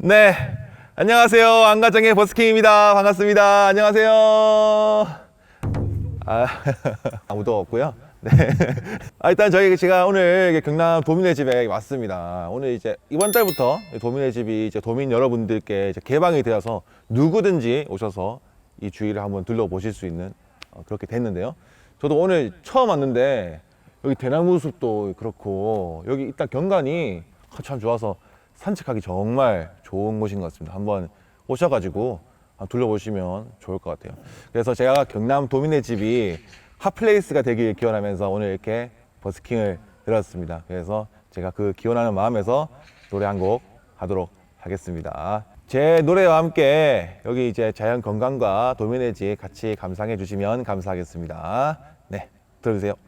네. 안녕하세요. 안가정의 버스킹입니다. 반갑습니다. 안녕하세요. 아, 아무도 없고요. 네. 아, 일단 저희 제가 오늘 경남 도민의 집에 왔습니다. 오늘 이제 이번 달부터 도민의 집이 이제 도민 여러분들께 이제 개방이 되어서 누구든지 오셔서 이 주위를 한번 둘러보실 수 있는 어, 그렇게 됐는데요. 저도 오늘 처음 왔는데 여기 대나무 숲도 그렇고 여기 일단 경관이 참 좋아서 산책하기 정말 좋은 곳인 것 같습니다. 한번 오셔가지고 둘러보시면 좋을 것 같아요. 그래서 제가 경남 도민의 집이 핫플레이스가 되길 기원하면서 오늘 이렇게 버스킹을 들었습니다. 그래서 제가 그 기원하는 마음에서 노래 한 곡 하도록 하겠습니다. 제 노래와 함께 여기 이제 자연 건강과 도민의 집 같이 감상해 주시면 감사하겠습니다. 네, 들어주세요.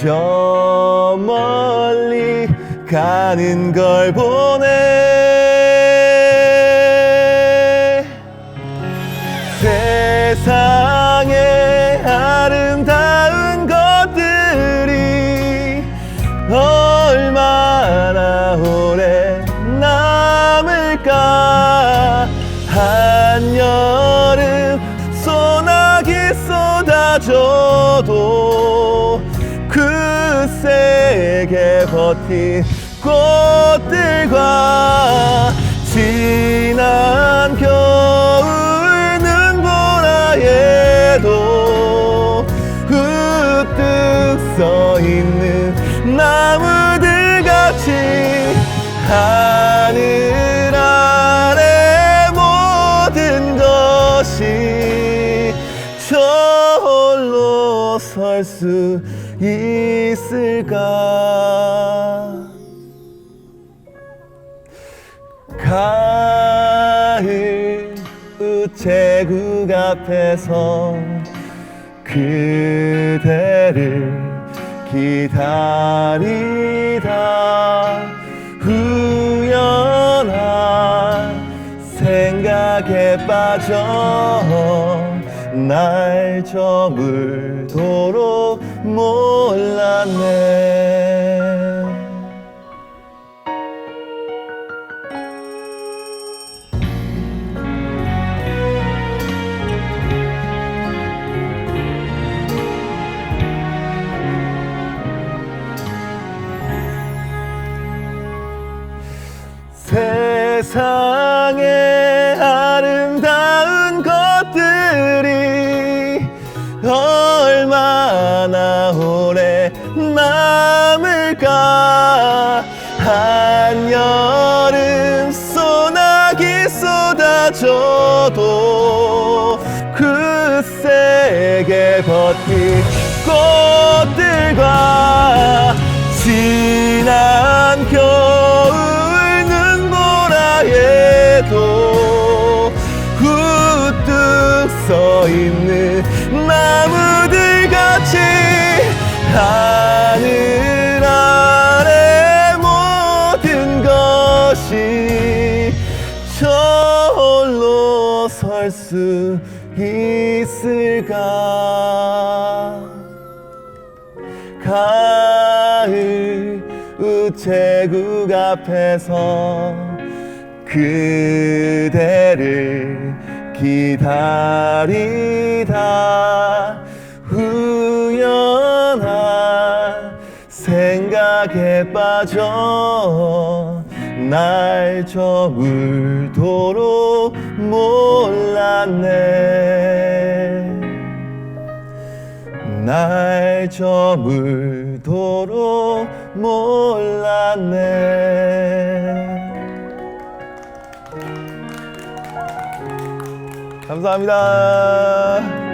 저 멀리 가는 걸 보네. 세상에 아름다운 버틴 꽃들과 지난 겨울 눈보라에도 우뚝 서 있는 나무들 같이 하늘 아래 모든 것이 저 홀로 설 수 있을까 우체국 앞에서 그대를 기다리다 우연한 생각에 빠져 날 저물도록 세상에 아름다운 것들이 얼마나 오래 남을까? 한여름 소나기 쏟아져도 그 세게 버틴 꽃들과 있는 나무들 같이 하늘 아래 모든 것이 저홀로 설 수 있을까? 가을 우체국 앞에서 그대를 기다리다. 후연한 생각에 빠져 날 저울도록 몰랐네. 날 저물도록 몰랐네. 감사합니다.